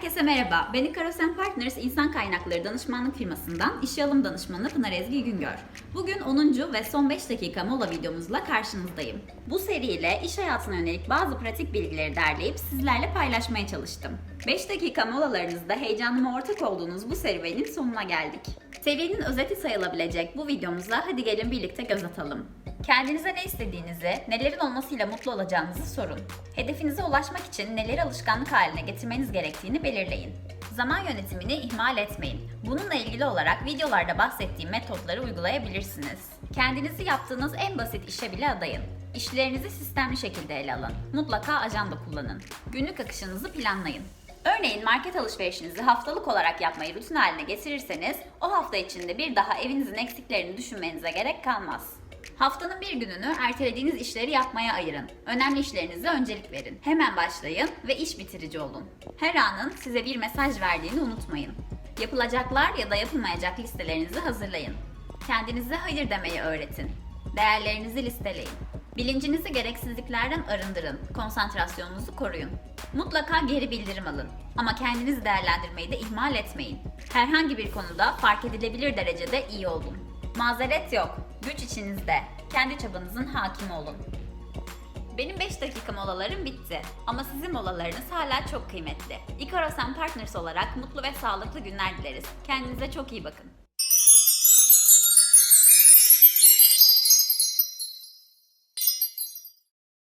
Herkese merhaba. Ben Ikarosen Partners İnsan Kaynakları Danışmanlık firmasından işe alım danışmanı Pınar Ezgi Güngör. Bugün 10. ve son 5 dakika mola videomuzla karşınızdayım. Bu seriyle iş hayatına yönelik bazı pratik bilgileri derleyip sizlerle paylaşmaya çalıştım. 5 dakika molalarınızda heyecanıma ortak olduğunuz bu serüvenin sonuna geldik. Serinin özeti sayılabilecek bu videomuza hadi gelin birlikte göz atalım. Kendinize ne istediğinizi, nelerin olmasıyla mutlu olacağınızı sorun. Hedefinize ulaşmak için neleri alışkanlık haline getirmeniz gerektiğini belirleyin. Zaman yönetimini ihmal etmeyin. Bununla ilgili olarak videolarda bahsettiğim metotları uygulayabilirsiniz. Kendinizi yaptığınız en basit işe bile adayın. İşlerinizi sistemli şekilde ele alın. Mutlaka ajanda kullanın. Günlük akışınızı planlayın. Örneğin market alışverişinizi haftalık olarak yapmayı rutin haline getirirseniz o hafta içinde bir daha evinizin eksiklerini düşünmenize gerek kalmaz. Haftanın bir gününü ertelediğiniz işleri yapmaya ayırın. Önemli işlerinize öncelik verin. Hemen başlayın ve iş bitirici olun. Her anın size bir mesaj verdiğini unutmayın. Yapılacaklar ya da yapılmayacak listelerinizi hazırlayın. Kendinize hayır demeyi öğretin. Değerlerinizi listeleyin. Bilincinizi gereksizliklerden arındırın. Konsantrasyonunuzu koruyun. Mutlaka geri bildirim alın. Ama kendinizi değerlendirmeyi de ihmal etmeyin. Herhangi bir konuda fark edilebilir derecede iyi olun. Mazeret yok. Güç içinizde. Kendi çabanızın hakimi olun. Benim 5 dakika molalarım bitti. Ama sizin molalarınız hala çok kıymetli. Ikarosen Partners olarak mutlu ve sağlıklı günler dileriz. Kendinize çok iyi bakın.